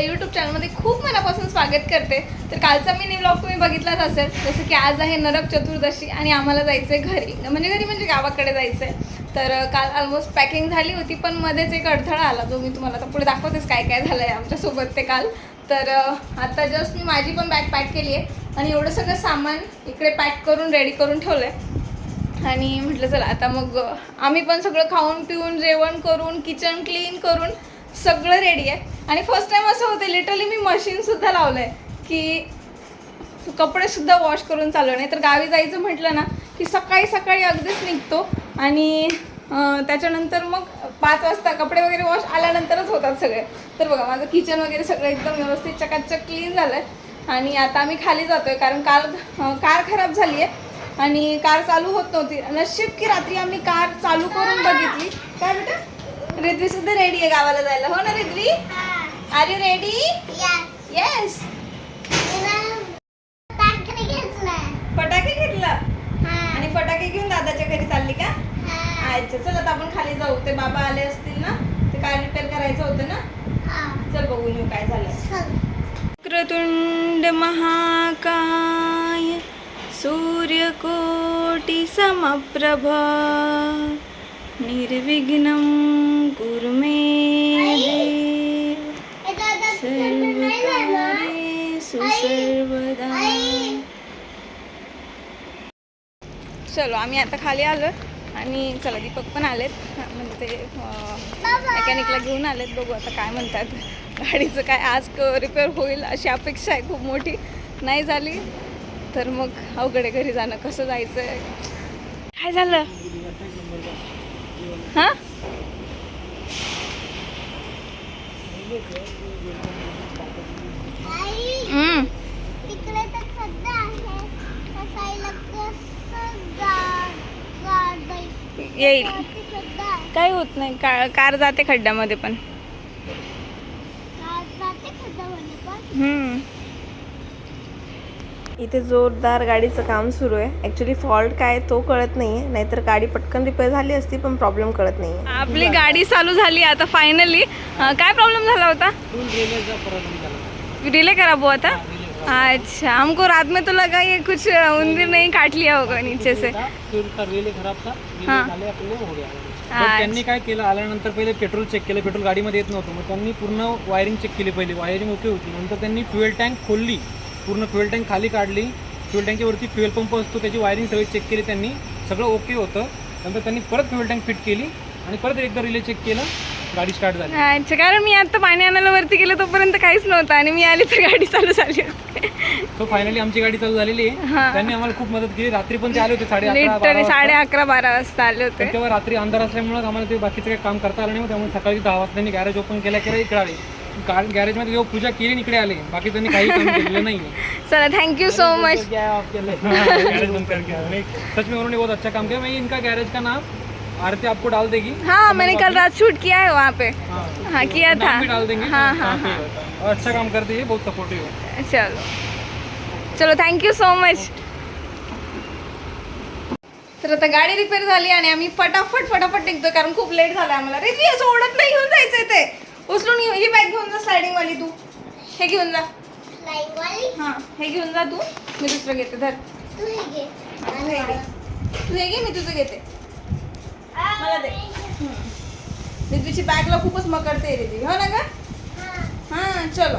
आपल्या यूट्यूब चॅनलमध्ये खूप मनापासून स्वागत करते. तर कालचा मिनी व्लॉग तुम्ही बघितलाच असेल जसं की आज आहे नरक चतुर्दशी आणि आम्हाला जायचं आहे घरी. म्हणजे घरी म्हणजे गावाकडे जायचं आहे तर काल ऑलमोस्ट पॅकिंग झाली होती पण मध्येच एक अडथळा आला जो मी तुम्हाला आता पुढे दाखवतेच काय काय झालं आहे आमच्यासोबत ते काल. तर आता जस्ट मी माझी पण बॅग पॅक केली आहे आणि एवढं सगळं सामान इकडे पॅक करून रेडी करून ठेवलं आहे आणि म्हटलं चला आता मग आम्ही पण सगळं खाऊन पिऊन जेवण करून किचन क्लीन करून सगळं रेडी आहे. आणि फर्स्ट टाइम असं होते लिटरली मी मशीनसुद्धा लावलं आहे की कपडेसुद्धा वॉश करून चालू नाही तर गावी जायचं म्हटलं ना की सकाळी सकाळी अगदीच निघतो आणि त्याच्यानंतर मग पाच वाजता कपडे वगैरे वॉश आल्यानंतरच होतात सगळे. तर बघा माझं किचन वगैरे सगळं एकदम व्यवस्थित चकाचक क्लीन झालं आहे आणि आता आम्ही खाली जातोय कारण काल कार खराब झाली आहे आणि कार चालू होत नव्हती. नशीब की रात्री आम्ही कार चालू करून बघितली. काय बेटा? रिद्वी सुद्धा रेडी आहे गावाला जायला. हो ना Riddhi? Are you ready yes फटाके घेतला? आणि फटाके घेऊन दादाच्या घरी चालली का? अच्छा चल आता आपण खाली जाऊ. ते बाबा आले असतील ना? ते कार रिपेअर करायचं होतं ना? चल बघून येऊ काय झालं. क्रतुंड महाकाय सूर्यकोटि समप्रभ निर्विघ्नं कुरु चलो आम्ही आता खाली आलो आणि चला दीपक पण आलेत. म्हणजे ते मेकॅनिकला घेऊन आलेत. बघू आता काय म्हणतात. गाडीचं काय आज रिपेअर होईल अशी अपेक्षा आहे. खूप मोठी नाही झाली. तर मग अवघड घरी जाणं. कसं जायचं आहे काय झालं? हां? हम्म. तिकडे तर येईल. काय होत नाही. का कार जाते खड्ड्यामध्ये पण. गाड जाते खड्ड्यामध्ये पण. हम्म. इथे जोरदार गाडीचं काम सुरू आहे. ॲक्च्युली फॉल्ट काय तो कळत नाही आहे नाहीतर गाडी पटकन रिपेअर झाली असती पण प्रॉब्लेम कळत नाही आपली गाडी चालू झाली आता फायनली काय प्रॉब्लेम झाला होता? रिले करा वो आता. अच्छा हमको रात में तो लगा ये कुछ उंदीर नहीं काट लिया होगा नीचे से। खराब था हाँ. हो त्यांनी काय केलं आल्यानंतर पहिले पेट्रोल चेक केलं पेट्रोल गाडीमध्ये येत नव्हतं मग त्यांनी पूर्ण वायरिंग चेक केली पहिली वायरिंग ओके होती. नंतर त्यांनी फ्युएल टँक खोलली पूर्ण फ्युएल टँक खाली काढली. फ्युएल टँकच्या वरती फ्युएल पंप असतो त्याची वायरिंग सगळी चेक केली त्यांनी सगळं ओके होतं. नंतर त्यांनी परत फ्युएल टँक फिट केली आणि परत एकदा रिले चेक केलं. गाडी स्टार्ट झाली. अच्छा कारण मी आता पाणी आणायला वरती गेलं तोपर्यंत काहीच नव्हतं आणि मी आली तर गाडी चालू झाली होती. तो फायनली आमची गाडी चालू झालेली हा. आहे त्यांनी आम्हाला खूप मदत केली. रात्री पण ते आले होते साडे अकरा लिटरली. साडे अकरा बारा वाजता आले होते. तेव्हा रात्री अंधार असल्यामुळे आम्हाला ते बाकीचं काही काम करता आलं नाही. त्यामुळे सकाळी दहा वाजता त्यांनी गॅरेज ओपन केल्या केल्या इकडे आले. गा- गॅरेजमध्ये जेव्हा पूजा केली आणि इकडे आले. बाकी त्यांनी काही काम केलेलं नाही चला थँक्यू सो मच गैरेज बंद करके आए। नहीं, सच में उन्होंने बहुत अच्छा काम किया मैं इनका गैरेज का नाम? आरती आपको डाल देगी। हाँ मैंने कल रात शूट किया है वहाँ पे। हाँ हाँ किया था। नाम भी डाल देंगे। हाँ हाँ। और अच्छा काम करती है बहुत सपोर्टिव है। चलो। चलो थँक्यू सो मच तर आता गाडी रिपेअर झाली आणि आम्ही फटाफट फटाफट निघतोय कारण खूप लेट झाला आम्हाला. रे असं ओढत नाही घेऊन जायचंय ते. उचलून ये- ही बॅग घेऊन जा स्लायडिंग वाली तू. हे घेऊन जा. हां हे घेऊन जा तू. मी दुसरं घेते धर. तू हे घे. तू हे घे मी तुझं घेते. मला दे. रिद्वीची बॅगला खूपच मकडते रिद्वी हो ना का हा. हां चलो.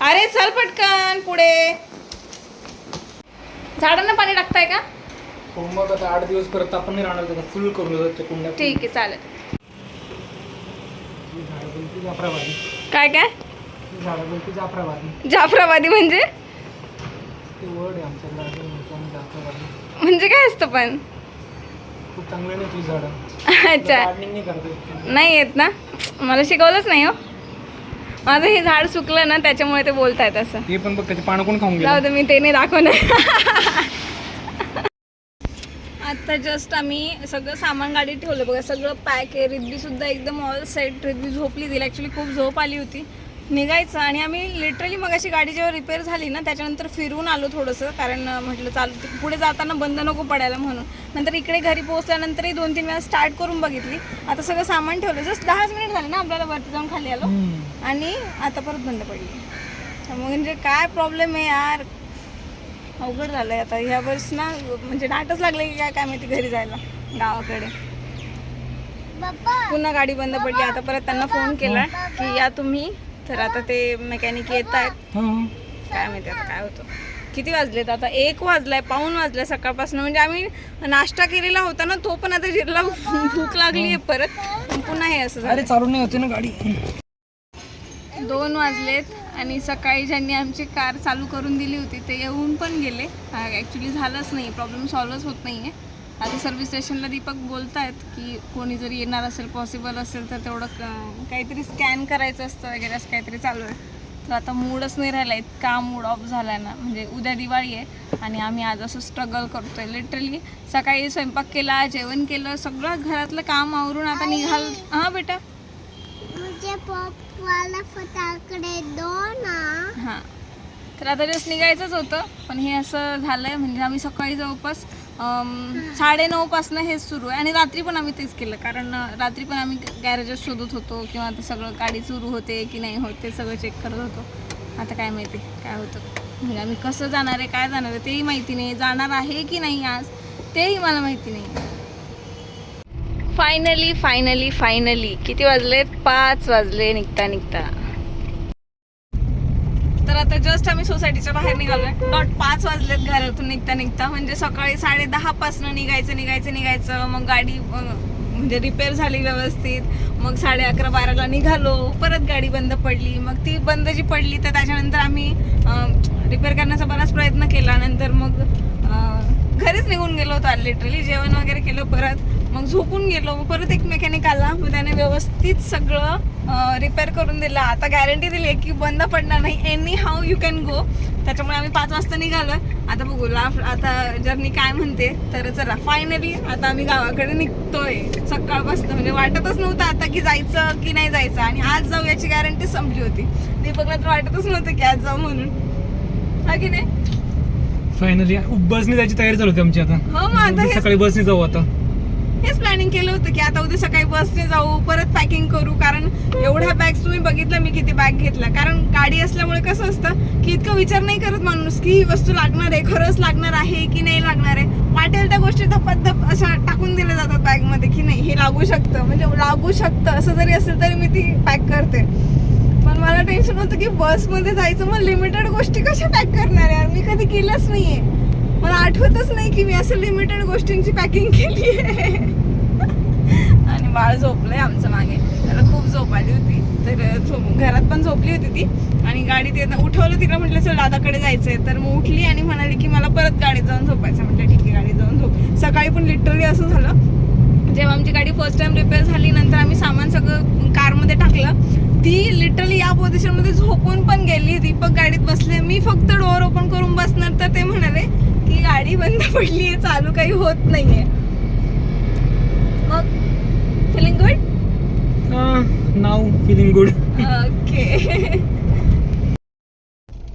अरे चल पटकन पुढे. झाडांना पाणी टाकताय का? मग आता आठ दिवस परत आपण नाही राहणार त्याला फुल करून कुंड्या ठीक आहे चालेल. ती जाफराबादी. काय काय? ती झाडं बोलती जाफराबादी. जाफराबादी म्हणजे? ते वर्ड आहे जाफराबादी? म्हणजे काय असतं पण? खूप चांगले नाही तुझी झाडं. अच्छा. गार्डनिंग नाही करते नाही येत ना? मला शिकवलंच नाही हो. माझं हे झाड सुकलं ना त्याच्यामुळे ते बोलतायत असं. ते पण बघ त्याचे पानं कोण खाऊन गेलं? दे मी ते नाही दाखवणार. आता जस्ट आम्ही सगळं सामान गाडीत ठेवलं. बघा सगळं पॅक आहे. रिद्वी सुद्धा एकदम ऑल सेट रिद्वी झोपली तिला ॲक्च्युली खूप झोप आली होती. निघायचं आणि आम्ही लिटरली मग अशी गाडी जेव्हा रिपेअर झाली ना त्याच्यानंतर फिरून आलो थोडंसं कारण म्हटलं चालू पुढे जाताना बंद नको पडायला म्हणून. नंतर इकडे घरी पोहोचल्यानंतरही दोन तीन वेळा स्टार्ट करून बघितली. आता सगळं सामान ठेवलं. जस्ट दहाच मिनिट झाले ना आपल्याला वरती जाऊन खाली आलो. आणि आता परत बंद पडली. त्यामुळे म्हणजे काय प्रॉब्लेम आहे यार? अवघड झालं आहे आता. ह्या वेळेस ना म्हणजे नाटच लागलं की काय काय माहिती घरी जायला गावाकडे. बाबा पुन्हा गाडी बंद पडली. आता परत त्यांना फोन केला की या तुम्ही. तर आता ते मेकॅनिक येत आहेत काय माहिती आता काय होतं. किती वाजलेत आता? एक वाजलाय पाऊन वाजलाय सकाळपासून. म्हणजे आम्ही नाश्ता केलेला होता ना तो पण आता जिरला भूक लागली आहे परत. पुन्हा हे असं झालं. अरे चालू नाही होते ना गाडी. दोन वाजलेत आणि सकाळी ज्यांनी आमची कार चालू करून दिली होती ते येऊन पण गेले. ॲक्च्युली झालंच नाही. प्रॉब्लेम सॉल्वच होत नाही आहे आता सर्व्हिस स्टेशनला दीपक बोलतायत की कोणी जरी येणार असेल पॉसिबल असेल तर तेवढं क- काहीतरी स्कॅन करायचं असतं वगैरे असं काहीतरी चालू आहे. तर आता मूडच नाही राहिला इतका मूड ऑफ झाला आहे ना. म्हणजे उद्या दिवाळी आहे आणि आम्ही आज असं स्ट्रगल करतोय. लिटरली सकाळी स्वयंपाक केला जेवण केलं सगळं घरातलं काम आवरून आता निघाल हां बेटा? मुझे पॉप वाला फटाकडे दो ना. हां. तर आता जस्ट निघायचंच होतं पण हे असं झालं आहे म्हणजे आम्ही सकाळी जवळपास साडेनऊपासनं हेच सुरू आहे. आणि रात्री पण आम्ही तेच केलं. कारण रात्री पण आम्ही गॅरेजेस शोधत होतो किंवा ते सगळं गाडी सुरू होते की नाही होत ते सगळं चेक करत होतो. आता काय माहिती काय होतं. म्हणजे आम्ही कसं जाणार आहे काय जाणार आहे तेही माहिती नाही. जाणार आहे की नाही आज तेही मला माहिती नाही. फायनली फायनली फायनली किती वाजलेत? पाच वाजले. निघता निघता. जस्ट आम्ही सोसायटीच्या बाहेर निघालोय. डॉट पाच वाजलेत घरातून निघता निघता. म्हणजे सकाळी साडे दहा पासनं निघायचं निघायचं निघायचं. मग गाडी म्हणजे रिपेअर झाली व्यवस्थित. मग साडे अकरा बाराला निघालो. परत गाडी बंद पडली. मग ती बंद जी पडली तर त्याच्यानंतर आम्ही रिपेअर करण्याचा बराच प्रयत्न केला. नंतर मग घरीच निघून गेलो होतो लिटरली जेवण वगैरे केलं परत. मग झोपून गेलो. मग परत एक मेकॅनिक आला. मग त्याने व्यवस्थित सगळं रिपेअर करून दिलं. आता गॅरंटी दिली आहे की बंद पडणार नाही. Anyhow you can go त्याच्यामुळे आम्ही पाच वाजता निघालो. आता बघू लाफ आता जर्नी काय म्हणते तर चला. फायनली आता आम्ही गावाकडे निघतोय. सकाळपासून. म्हणजे वाटतच नव्हतं आता की जायचं की नाही जायचं. आणि आज जाऊ याची गॅरंटी संपली होती. दीपकला तर वाटतच नव्हतं की आज जाऊ म्हणून. हा की नाही? फायनली बसने जायची तयारी चालू होती आमची आता. हो मग आता हेच सकाळी बसने जाऊ आता. हेच प्लॅनिंग केलं होतं की आता उद्या सकाळी बसने जाऊ परत पॅकिंग करू. कारण एवढ्या बॅग्स तुम्ही बघितलं मी किती बॅग घेतला. कारण गाडी असल्यामुळे कसं असतं की इतकं विचार नाही करत माणूस की ही वस्तू लागणार आहे खरंच लागणार आहे की नाही लागणार आहे. वाटेल त्या गोष्टी धपाधप अशा टाकून दिल्या जातात बॅगमध्ये की नाही हे लागू शकतं. म्हणजे लागू शकतं. असं जरी असेल तरी मी ती पॅक करते. पण मला टेन्शन होतं की बसमध्ये जायचं मग लिमिटेड गोष्टी कशा पॅक करणार यार? मी कधी केलंच नाहीये. मला आठवतच नाही की मी असं लिमिटेड गोष्टींची पॅकिंग केली आहे आणि बाळ झोपलंय आमचं मागे. त्याला खूप झोप आली होती. तर झोप घरात पण झोपली होती ती. आणि गाडीत येताना उठवलं तिला म्हटलं चल दादाकडे जायचंय. तर मग उठली आणि म्हणाली की मला परत गाडीत जाऊन झोपायचं म्हटलं ठीक आहे गाडीत जाऊन झोप. सकाळी पण लिटरली असं झालं. जेव्हा आमची गाडी फर्स्ट टाइम रिपेअर झाली नंतर आम्ही सामान सगळं कारमध्ये टाकलं. ती लिटरली या पोझिशनमध्ये झोपून पण गेली. दीपक गाडीत बसले. मी फक्त डोअर ओपन करून बसणार तर ते म्हणाले की गाडी बंद पडली आहे चालू काही होत नाहीये. मग feeling good now feeling good okay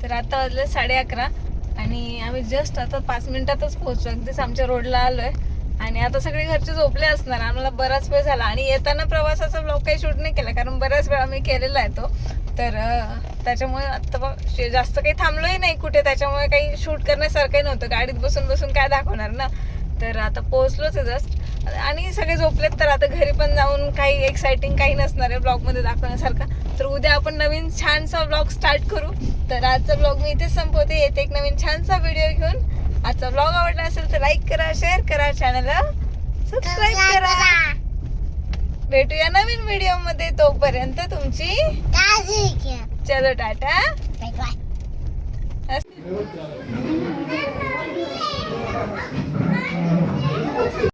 तर आता वाजले साडे अकरा आणि आम्ही जस्ट आता पाच मिनिटातच पोहोचलो अगदीच आमच्या रोडला आलोय. आणि आता सगळे घरचे झोपले असणार. आम्हाला बराच वेळ झाला. आणि येताना प्रवासाचा ब्लॉग काही शूट नाही केला कारण बऱ्याच वेळा मी केलेला आहे तो. तर त्याच्यामुळे आता जास्त काही थांबलोही नाही कुठे. त्याच्यामुळे काही शूट करण्यासारखं नव्हतं. गाडीत बसून बसून काय दाखवणार ना? तर आता पोहोचलोच आहे जस्ट. आणि सगळे झोपलेत तर आता घरी पण जाऊन काही एक्साइटिंग काही नसणार आहे ब्लॉगमध्ये दाखवण्यासारखं. तर उद्या आपण नवीन छानसा ब्लॉग स्टार्ट करू. तर आजचा ब्लॉग मी इथेच संपवते. येते एक नवीन छानसा व्हिडिओ घेऊन. आजचा ब्लॉग आवडला असेल तर लाईक करा शेअर करा चॅनलला सबस्क्राईब करा. भेटूया नवीन व्हिडिओमध्ये तोपर्यंत तुमची काळजी घ्या चलो टाटा. Bye bye